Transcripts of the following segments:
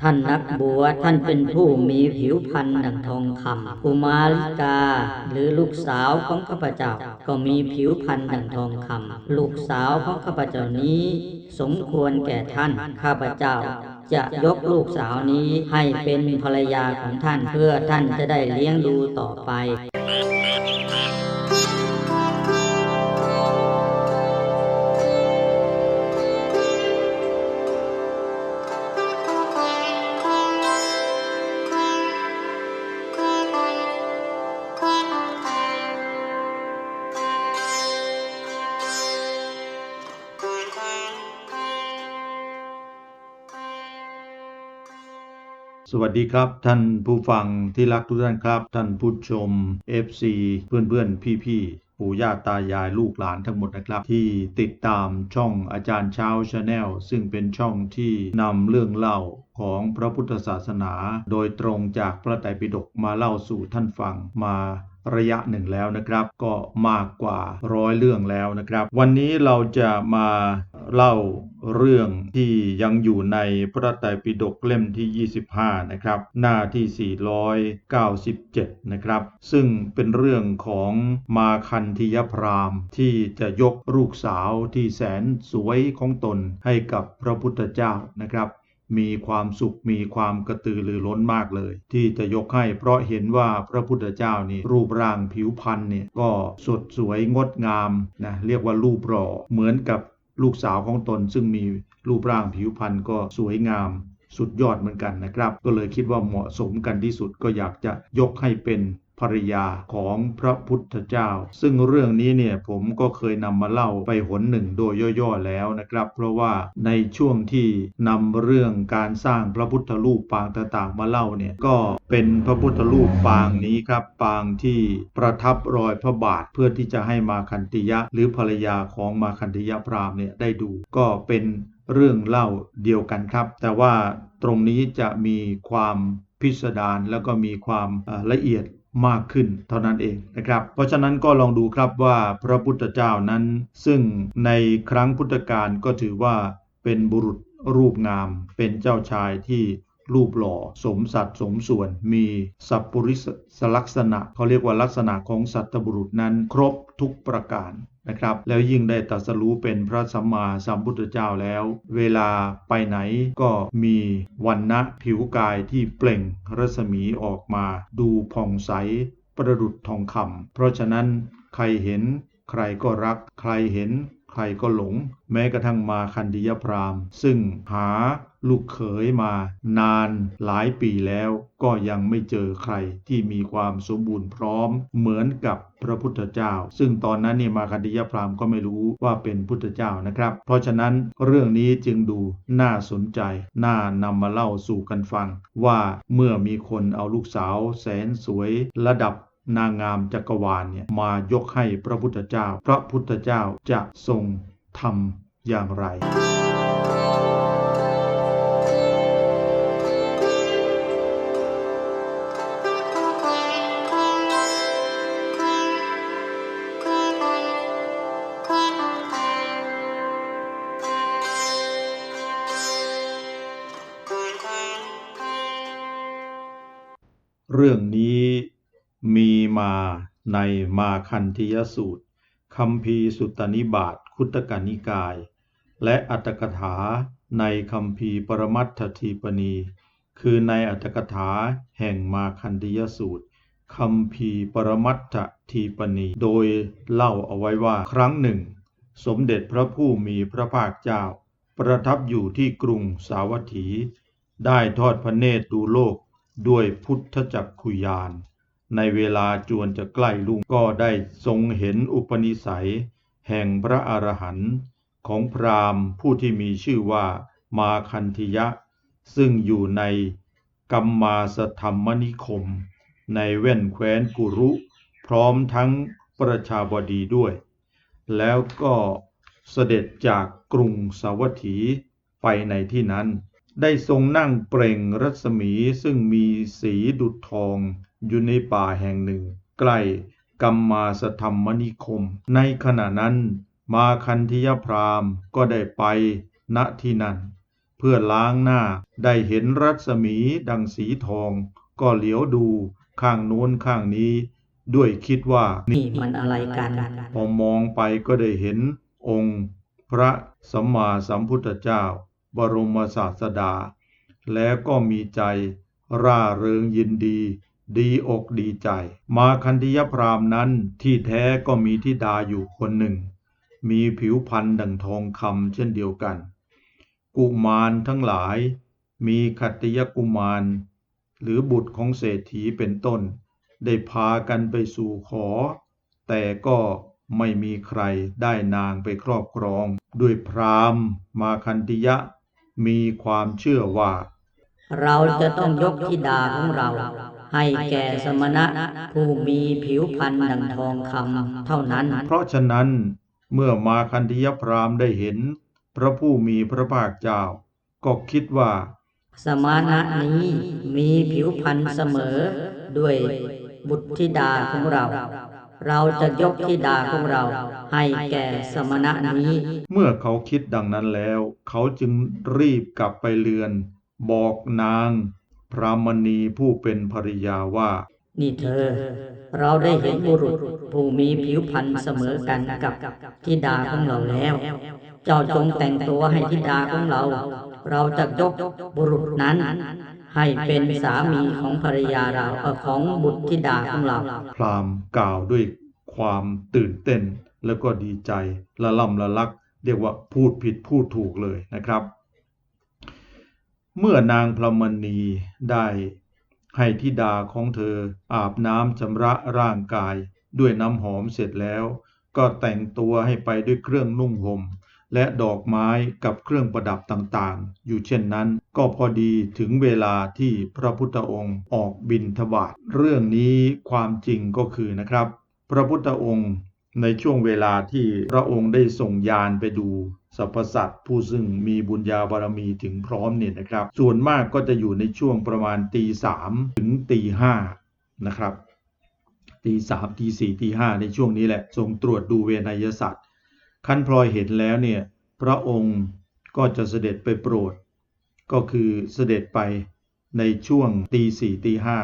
ท่านนักบวชท่านเป็นผู้มีผิวพรรณดังทองคำกุมาริกา หรือลูกสาวของข้าพเจ้า ก็มีผิวพรรณดังทองคำลูกสาวของข้าพเจ้านี้ สมควรแก่ท่านข้าพเจ้าจะยกลูกสาวนี้ให้เป็นภรรยาของท่านเพื่อท่านจะได้เลี้ยงดูต่อไป สวัสดีครับ ท่านผู้ฟังที่รักทุกท่านครับ ท่านผู้ชม FC เพื่อนเพื่อนพี่พี่ปู่ย่าตายายลูกหลานทั้งหมดนะครับ ที่ติดตามช่องอาจารย์เช้าชาแนลซึ่งเป็นช่องที่นำเรื่องเล่าของพระพุทธศาสนา โดยตรงจากพระไตรปิฎกมาเล่าสู่ท่านฟังมาระยะหนึ่งแล้วนะครับ ก็มากกว่าร้อยเรื่องแล้วนะครับ วันนี้เราจะมา เล่าเรื่องที่ยังอยู่ในพระไตรปิฎกเล่มที่ 25 นะครับ หน้าที่ 497 นะครับ ซึ่งเป็นเรื่องของมาคันธิยพรามที่จะยกลูกสาวที่แสนสวยของตนให้กับพระพุทธเจ้านะครับมีความสุขมีความกระตือรือร้นมากเลย ที่จะยกให้เพราะเห็นว่าพระพุทธเจ้านี่รูปร่างผิวพรรณเนี่ยก็สดสวยงดงามนะเรียกว่ารูปหล่อเหมือนกับ ลูกสาวของตนซึ่งมีรูปร่างผิวพรรณก็สวยงามสุดยอดเหมือนกันนะครับ ก็เลยคิดว่าเหมาะสมกันที่สุดก็อยากจะยกให้เป็น ภรยาของพระพุทธเจ้า ซึ่งเรื่องนี้เนี่ยผมก็เคยนำมาเล่าไปหนหนึ่งโดยย่อๆแล้วนะครับ เพราะว่าในช่วงที่นำเรื่องการสร้างพระพุทธรูปปางต่างๆมาเล่าเนี่ยก็เป็นพระพุทธรูปปางนี้ครับ ปางที่ประทับรอยพระบาทเพื่อที่จะให้มาคันติยะ หรือภรรยาของมาคันติยะพราหมณ์เนี่ยได้ดูก็เป็นเรื่องเล่าเดียวกันครับ แต่ว่าตรงนี้จะมีความพิสดารแล้วก็มีความละเอียด มากขึ้นเท่านั้นเองนะครับ เพราะฉะนั้นก็ลองดูครับว่าพระพุทธเจ้านั้น ซึ่งในครั้งพุทธกาลก็ถือว่าเป็นบุรุษรูปงาม เป็นเจ้าชายที่รูปหล่อสมสัดสมส่วน มีสัพปริสลักษณะเขาเรียกว่าลักษณะของสัตบุรุษนั้น ครบทุกประการ นะครับ แล้วยิ่งได้ตรัสรู้เป็นพระสัมมาสัมพุทธเจ้าแล้ว เวลาไปไหนก็มีวันนะผิวกายที่เปล่งรัศมีออกมา ดูผ่องใสประดุดทองคำเพราะฉะนั้นใครเห็นใครก็รัก ใครเห็น ครก็หลง แม้กระทั่งมาคันดิยพราหมณ์ ซึ่งหาลูกเขยมานานหลายปีแล้วก็ยังไม่เจอใครที่มีความสมบูรณ์พร้อมเหมือนกับพระพุทธเจ้า ซึ่งตอนนั้นเนี่ยมาคันดิยพราหมณ์ก็ไม่รู้ว่าเป็นพุทธเจ้านะครับ เพราะฉะนั้นเรื่องนี้จึงดูน่าสนใจ น่านำมาเล่าสู่กันฟัง ว่าเมื่อมีคนเอาลูกสาวแสนสวยระดับ นางงามจักรวาลเนี่ยมายกให้พระพุทธเจ้า พระพุทธเจ้าจะทรงทำอย่างไรเรื่องนี้าในมาคันธิยสูตรคัมภีสุตตนิบาตคุตกนิกาย และอัตถกถาในคัมภีปรมัตถทีปณี คือในอัตถกถาแห่งมาคันธิยสูตรคัมภีปรมัตถทีปณี โดยเล่าเอาไว้ว่าครั้งหนึ่ง สมเด็จพระผู้มีพระภาคเจ้า ประทับอยู่ที่กรุงสาวัตถี ได้ทอดพระเนตรดูโลกด้วยพุทธจักขุยาน ในเวลาจวนจะใกล้ลุ่งก็ได้ทรงเห็นอุปนิสัย แห่งพระอรหันต์ของพราหมณ์ผู้ที่มีชื่อว่ามาคันธิยะ ซึ่งอยู่ในกัมมาสธรรมนิคม ในแว่นแคว้นกุรุ พร้อมทั้งประชาบดีด้วย แล้วก็เสด็จจากกรุงสาวัตถีไปในที่นั้น ได้ทรงนั่งเปล่งรัศมีซึ่งมีสีดุจทอง อยู่ในป่าแห่งหนึ่ง ใกล้กัมมาสธรรมนิคม ในขณะนั้น มาคันธิยพราหมณ์ก็ได้ไปณที่นั้น เพื่อล้างหน้าได้เห็นรัศมีดังสีทอง ก็เหลียวดูข้างโน้นข้างนี้ ด้วยคิดว่านี่มันอะไรกันพอมองไปก็ได้เห็นองค์ พระสัมมาสัมพุทธเจ้า บรมศาสดา แล้วก็มีใจร่าเริงยินดี ดีอกดีใจ มาคันธยพรามนั้นที่แท้ก็มีธิดาอยู่คนหนึ่ง มีผิวพรรณดังทองคำเช่นเดียวกัน กุมารทั้งหลาย มีขัตติยกุมาร หรือบุตรของเศรษฐีเป็นต้น ได้พากันไปสู่ขอ แต่ก็ไม่มีใครได้นางไปครอบครอง ด้วยพรามมาคันติยะ มีความเชื่อว่า เราจะต้องยกธิดาของเรา ให้แก่สมณะผู้มีผิวพรรณดังทองคำเท่านั้น เพราะฉะนั้นเมื่อมาคันธยพราหมณ์ได้เห็น พระผู้มีพระภาคเจ้า ก็คิดว่า สมณะนี้มีผิวพรรณเสมอด้วยบุตรธิดาของเรา เราจะยกธิดาของเรา ให้แก่สมณะนี้ เมื่อเขาคิดดังนั้นแล้ว เขาจึงรีบกลับไปเรือน บอกนาง พรามณีผู้เป็นภริยาว่า นี่เธอ เราได้เห็นบุรุษผู้มีผิวพรรณเสมอกันกับธิดาของเราแล้ว เจ้าจงแต่งตัวให้ธิดาของเรา เราจะยกบุรุษนั้น ให้เป็นสามีของภรรยาเราเอ่อของบุตรธิดาของเรา พราหมณ์กล่าวด้วยความตื่นเต้นแล้วก็ดีใจละล่ำละลัก เรียกว่าพูดผิดพูดถูกเลยนะครับ เมื่อนางพรหมณีได้ให้ธิดาของเธออาบน้ำชำระร่างกายด้วยน้ำหอมเสร็จแล้ว ก็แต่งตัวให้ไปด้วยเครื่องนุ่งห่มและดอกไม้กับเครื่องประดับต่างๆ อยู่เช่นนั้นก็พอดีถึงเวลาที่พระพุทธองค์ออกบินทบาทเรื่องนี้ความจริงก็คือนะครับ พระพุทธองค์ในช่วงเวลาที่พระองค์ได้ส่งยานไปดู สรรพสัตว์ผู้ซึ่งมีบุญญาบารมีถึงพร้อมเนี่ยนะครับ ส่วนมากก็จะอยู่ในช่วงประมาณตีสามถึงตีห้านะครับตีสามตีสี่ตีห้าในช่วงนี้แหละทรงตรวจดูเวนยสัตว์ขั้นพลอยเห็นแล้วเนี่ยพระองค์ก็จะเสด็จไปโปรด ก็คือเสด็จไปในช่วงตีสี่ตีห้า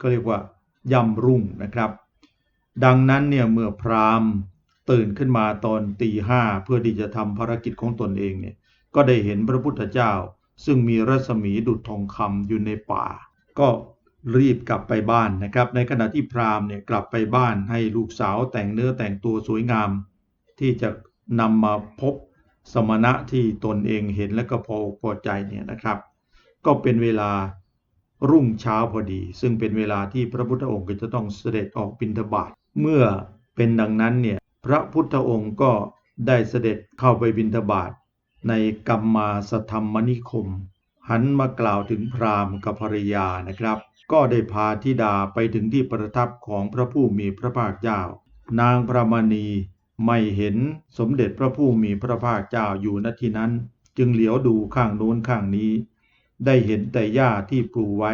ก็เรียกว่ายำรุ่งนะครับ ดังนั้นเนี่ยเมื่อพราหมณ์ ตื่นขึ้นมาตอนตีห้าเพื่อที่จะทำภารกิจของตนเองเนี่ยก็ได้เห็นพระพุทธเจ้า ซึ่งมีรัศมีดุจทองคำอยู่ในป่า ก็รีบกลับไปบ้านนะครับ ในขณะที่พราหมณ์เนี่ยกลับไปบ้านให้ลูกสาวแต่งเนื้อแต่งตัวสวยงาม ที่จะนำมาพบสมณะที่ตนเองเห็นและก็พอพอใจเนี่ยนะครับ ก็เป็นเวลารุ่งเช้าพอดี ซึ่งเป็นเวลาที่พระพุทธองค์ก็จะต้องเสด็จออกบิณฑบาตเมื่อเป็นดังนั้นเนี่ย พระพุทธองค์ก็ได้เสด็จเข้าไปบิณฑบาตในกัมมาสธรรมนิคม หันมากล่าวถึงพราหมณ์กับภรรยานะครับ ก็ได้พาธิดาไปถึงที่ประทับของพระผู้มีพระภาคเจ้า นางพระมณีไม่เห็นสมเด็จพระผู้มีพระภาคเจ้าอยู่ณที่นั้น จึงเหลียวดูข้างโน้นข้างนี้ ได้เห็นแต่หญ้าที่ปลูกไว้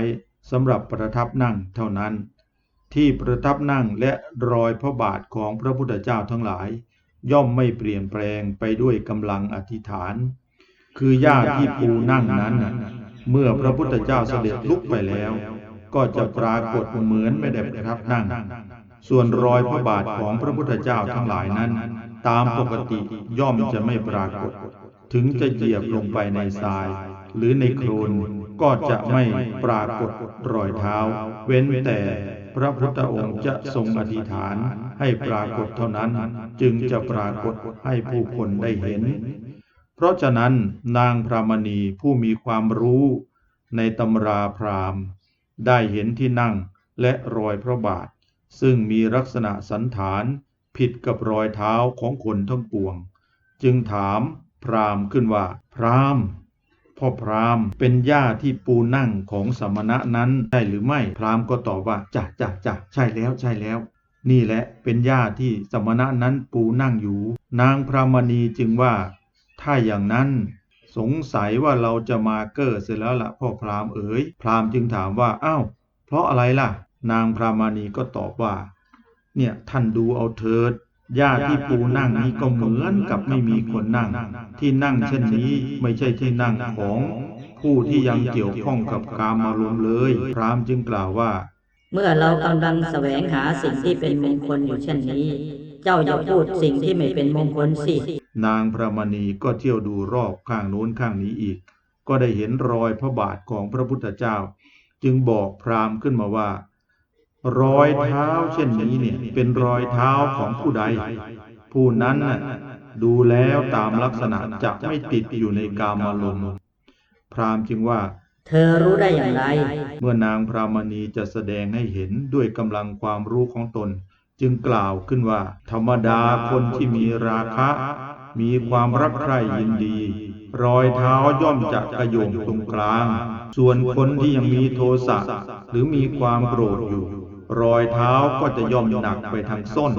สำหรับประทับนั่งเท่านั้น ที่ประทับนั่งและรอยพระบาทของพระพุทธเจ้าทั้งหลาย ย่อมไม่เปลี่ยนแปลงไปด้วยกำลังอธิษฐาน คือหญ้าที่ปูนั่งนั้น เมื่อพระพุทธเจ้าเสด็จลุกไปแล้ว ก็จะปรากฏเหมือนไม่ได้ประทับนั่ง ส่วนรอยพระบาทของพระพุทธเจ้าทั้งหลายนั้น ตามปกติย่อมจะไม่ปรากฏ ถึงจะเหยียบลงไปในทราย หรือในโคลนก็จะไม่ปรากฏรอยเท้า เว้นแต่ ระพุทธองค์จะทรงอธิษฐานให้ปรากฏเท่านั้น จึงจะปรากฏให้ผู้คนได้เห็น เพราะฉะนั้นนางพรามณีผู้มีความรู้ในตำราพราหมณ์ ได้เห็นที่นั่งและรอยพระบาท ซึ่งมีลักษณะสันฐานผิดกับรอยเท้าของคนทั้งปวง จึงถามพราหมณ์ขึ้นว่า พราหมณ์ พ่อพราหมณ์ เป็นหญ้าที่ปูนั่งของสมณะนั้นใช่หรือไม่ พราหมณ์ก็ตอบว่าจ้ะจ้ะจ้ะใช่แล้วใช่แล้ว นี่แหละเป็นหญ้าที่สมณะนั้นปูนั่งอยู่ นางพรามณีจึงว่า ถ้าอย่างนั้นสงสัยว่าเราจะมาเก้อเสร็จแล้วละพ่อพราหมณ์เอ๋ยพราหมณ์จึงถามว่าอ้าวเพราะอะไรล่ะ นางพรามณีก็ตอบว่า เนี่ยท่านดูเอาเถิด หญ้าที่ปูนั่งนี้ก็เหมือนกับไม่มีคนนั่ง ที่นั่งเช่นนี้ไม่ใช่ที่นั่งของผู้ที่ยังเกี่ยวข้องกับกามารมณ์เลย พราหมณ์จึงกล่าวว่า เมื่อเรากำลังแสวงหาสิ่งที่เป็นมงคลอยู่เช่นนี้ เจ้าอย่าพูดสิ่งที่ไม่เป็นมงคลสิ นางพระมณีก็เที่ยวดูรอบข้างโน้นข้างนี้อีก ก็ได้เห็นรอยพระบาทของพระพุทธเจ้า จึงบอกพราหมณ์ขึ้นมาว่า รอยเท้าเช่นนี้เนี่ย เป็นรอยเท้าของผู้ใด ผู้นั้นน่ะดูแล้วตามลักษณะจะไม่ติดอยู่ในกามารมณ์พราหมณ์จึงว่า เธอรู้ได้อย่างไร เมื่อนางพรามณีจะแสดงให้เห็นด้วยกำลังความรู้ของตน จึงกล่าวขึ้นว่า ธรรมดาคนที่มีราคะ มีความรักใคร่ยินดี รอยเท้าย่อมจะกระโยงตรงกลาง ส่วนคนที่ยังมีโทสะหรือมีความโกรธอยู่ รอยเท้าก็จะย่อมหนักไปทางส้น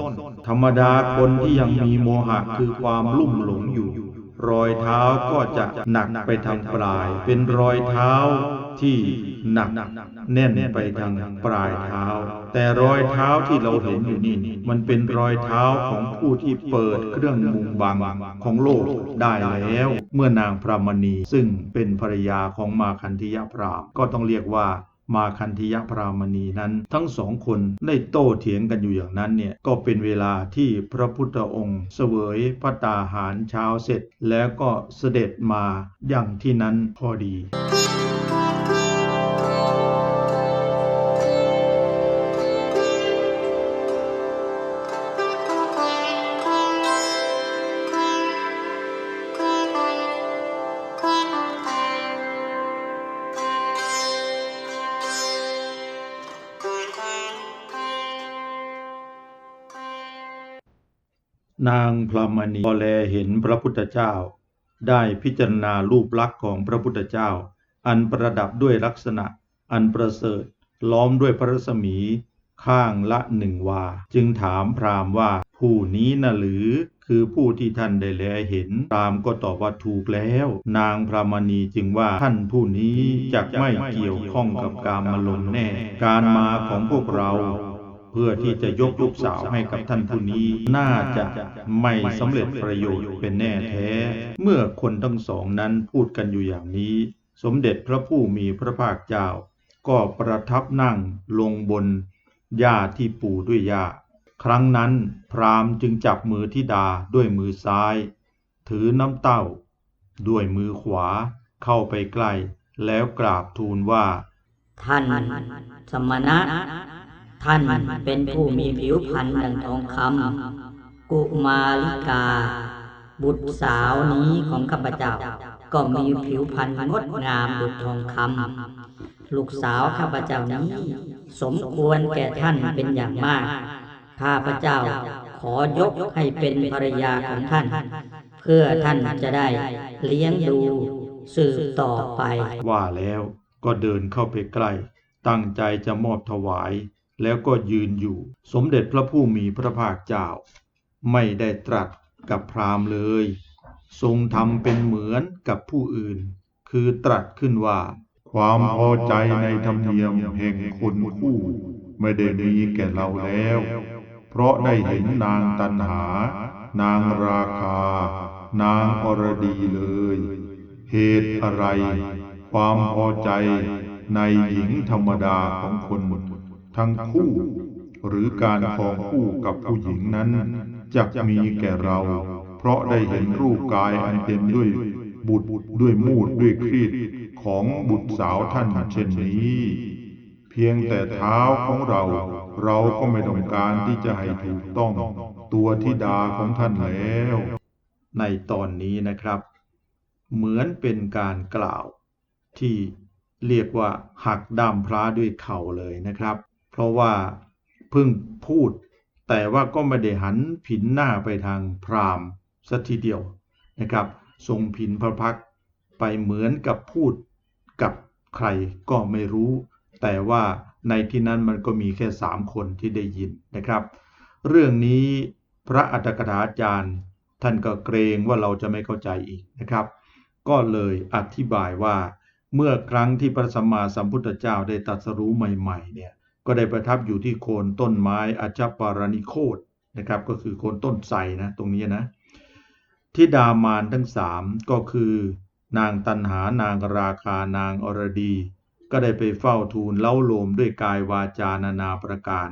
ธรรมดาคนที่ยังมีโมหะคือความลุ่มหลงอยู่ รอยเท้าก็จะหนักไปทางปลาย เป็นรอยเท้าที่หนักแน่นไปทางปลายเท้า แต่รอยเท้าที่เราเห็นอยู่นี่ มันเป็นรอยเท้าของผู้ที่เปิดเครื่องมุงบังของโลกได้แล้ว เมื่อนางพรามณีซึ่งเป็นภรรยาของมาคันธิยพรามก็ต้องเรียกว่า มาคันธิยพรามณีนั้น ทั้งสองคนได้โต้เถียงกันอยู่อย่างนั้นเนี่ยก็เป็นเวลาที่พระพุทธองค์เสวยพระตาหารเช้าเสร็จ แล้วก็เสด็จมาอย่างที่นั้นพอดี นางพรามณีพอแลเห็นพระพุทธเจ้า ได้พิจารณารูปลักษณ์ของพระพุทธเจ้า อันประดับด้วยลักษณะ อันประเสริฐล้อมด้วยพระรัศมี ข้างละหนึ่งวา จึงถามพราหมณ์ว่าผู้นี้น่ะหรือคือผู้ที่ท่านได้แลเห็น พราหมณ์ก็ตอบว่าถูกแล้ว นางพรามณีจึงว่าท่านผู้นี้จักไม่เกี่ยวข้องกับการมาลมณ์แน่ การมาของพวกเรา เพื่อที่จะยกลูกสาวให้กับท่านผู้นี้ น่าจะไม่สำเร็จประโยชน์เป็นแน่แท้ เมื่อคนทั้งสองนั้นพูดกันอยู่อย่างนี้ สมเด็จพระผู้มีพระภาคเจ้า ก็ประทับนั่งลงบนหญ้าที่ปูด้วยหญ้าครั้งนั้นพราหมณ์จึงจับมือธิดาด้วยมือซ้าย ถือน้ำเต้า ด้วยมือขวาเข้าไปใกล้ แล้วกราบทูลว่า ท่านสมณะ ท่านเป็นผู้มีผิวพรรณดังทองคำกุมาลิกา บุตรสาวนี้ของข้าพเจ้า ก็มีผิวพรรณงดงามดุจทองคำลูกสาวข้าพเจ้านี้ สมควรแก่ท่านเป็นอย่างมาก ข้าพเจ้าขอยกให้เป็นภรรยาของท่าน เพื่อท่านจะได้เลี้ยงดูสืบต่อไป ว่าแล้วก็เดินเข้าไปใกล้ ตั้งใจจะมอบถวาย แล้วก็ยืนอยู่ สมเด็จพระผู้มีพระภาคเจ้า ไม่ได้ตรัสกับพราหมณ์เลย ทรงทำเป็นเหมือนกับผู้อื่น คือตรัสขึ้นว่า ความพอใจในธรรมเนียมแห่งคนคู่ ไม่ได้มีแก่เราแล้ว เพราะได้เห็นนางตันหา นางราคา นางอรดีเลย เหตุอะไร ความพอใจในหญิงธรรมดาของคนหมด ทั้งคู่ หรือการคองคู่กับผู้หญิงนั้นจะมีแก่เรา เพราะได้เห็นรูปกายอันเต็มด้วยบุตรด้วยมูดด้วยครีดของบุตรสาวท่านเช่นนี้ เพียงแต่เท้าของเรา เราก็ไม่ต้องการที่จะให้ถูกต้อง ตัวธิดาของท่านแล้ว ในตอนนี้นะครับ เหมือนเป็นการกล่าวที่เรียกว่าหักด้ามพระด้วยเข่าเลยนะครับ ราะว่าเพิ่งพูด แต่ว่าก็ไม่ได้หันผินหน้าไปทางพราหมณ์สัทีเดียวนะครับ ทรงผินพระพักไปเหมือนกับพูดกับใครก็ไม่รู้ แต่ว่าในที่นั้นมันก็มีแค่สามคนที่ได้ยินนะครับ เรื่องนี้พระอัตถกถาจารย์ ท่านก็เกรงว่าเราจะไม่เข้าใจอีกนะครับ ก็เลยอธิบายว่าเมื่อครั้งที่พระสัมมาสัมพุทธเจ้าได้ตรัสรู้ใหม่ ๆ เนี่ย ก็ได้ประทับอยู่ที่โคนต้นไม้อาจปารณิโคตนะครับก็คือโคนต้นไทรนะตรงนี้นะทิดามารทั้งสามก็คือนางตันหานางราคานางอรดี ก็ได้ไปเฝ้าทูลเล้าโลมด้วยกายวาจานานาประการ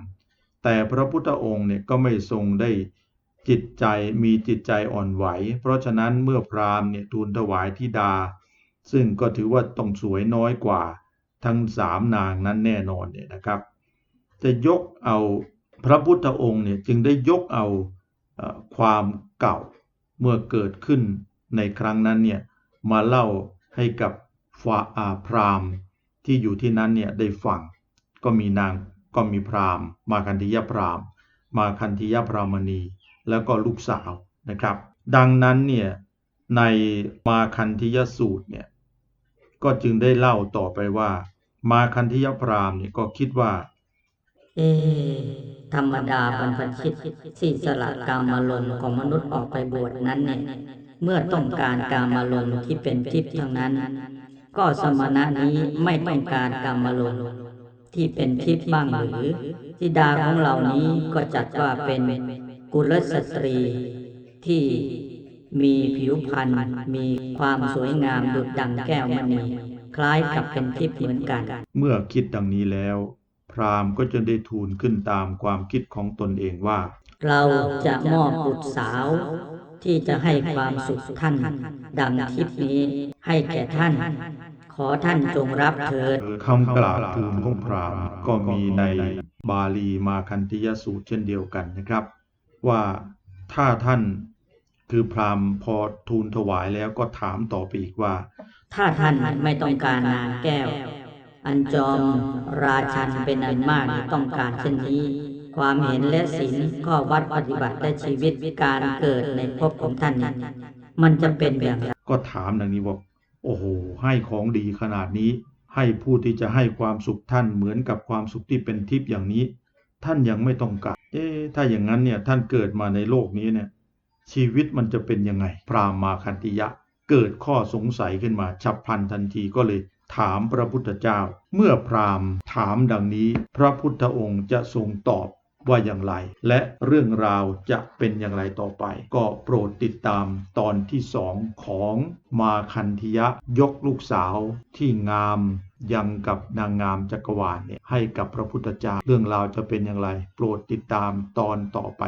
แต่พระพุทธองค์เนี่ยก็ไม่ทรงได้จิตใจมีจิตใจอ่อนไหว เพราะฉะนั้นเมื่อพราหมณ์เนี่ยทูลถวายธิดา ซึ่งก็ถือว่าต้องสวยน้อยกว่าทั้งสามนางนั้นแน่นอนเนี่ยนะครับ จะยกเอาพระพุทธองค์เนี่ยจึงได้ยกเอาอความเก่าเมื่อเกิดขึ้นในครั้งนั้นเนี่ยมาเล่าให้กับฟาอาพราหม์ที่อยู่ที่นั้นเนี่ยได้ฟังก็มีนางก็มีพราหม์มาคันธิยพราหม์มาคันธิยพรามณี แล้วก็ลูกสาวนะครับ ดังนั้นเนี่ยในมาคันธิยสูตรเนี่ยก็จึงได้เล่าต่อไปว่า มาคันธิยพราหม์เนี่ยก็คิดว่า เอ ธรรมดาบรรพชิตที่สละกามารมณ์ของมนุษย์ออกไปบวชนั้นเนี่ยเมื่อต้องการกามารมณ์ที่เป็นทิพย์ทั้งนั้น ก็สมณะนี้ไม่ต้องการกามารมณ์ที่เป็นทิพย์บ้างหรือธิดาของเหล่านี้ก็จัดว่าเป็นกุลสตรีที่มีผิวพรรณมีความสวยงามดุจดังแก้วมณีคล้ายกับเป็นทิพย์เหมือนกัน เมื่อคิดดังนี้แล้ว พราหมณ์ก็จะได้ทูลขึ้นตามความคิดของตนเองว่า เราจะมอบบุตรสาว ที่จะให้ความสุขท่านดังทิพนี้ให้แก่ท่าน ขอท่านจงรับเถิดคำกล่าวทูลของพราหมณ์ก็มีในบาลีมาคันธิยสูตรเช่นเดียวกันนะครับ ว่าถ้าท่านคือพราหมณ์พอทูลถวายแล้วก็ถามต่อไปอีกว่า ถ้าท่านไม่ต้องการนางแก้ว อันจอมราชันเป็นอันมากต้องการเช่นนี้ ความเห็นและศีลข้อวัดปฏิบัติและชีวิตการเกิดในภพของท่านนี้มันจะเป็นอย่างไรก็ถามดังนี้ว่าโอ้โห ให้ของดีขนาดนี้ ให้ผู้ที่จะให้ความสุขท่านเหมือนกับความสุขที่เป็นทิพย์อย่างนี้ ท่านยังไม่ต้องการเอ๊ะถ้าอย่างนั้นเนี่ยท่านเกิดมาในโลกนี้เนี่ยชีวิตมันจะเป็นยังไง พราหมมาคันติยะ เกิดข้อสงสัยขึ้นมา ฉับพลันทันทีก็เลย ถามพระพุทธเจ้า เมื่อพราหมณ์ถามดังนี้พระพุทธองค์จะทรงตอบว่าอย่างไร และเรื่องราวจะเป็นอย่างไรต่อไป ก็โปรดติดตามตอนที่สองของมาคันธิยะยกลูกสาวที่งามยังกับนางงามจักรวาลเนี่ยให้กับพระพุทธเจ้าเรื่องราวจะเป็นอย่างไร โปรดติดตามตอนต่อไป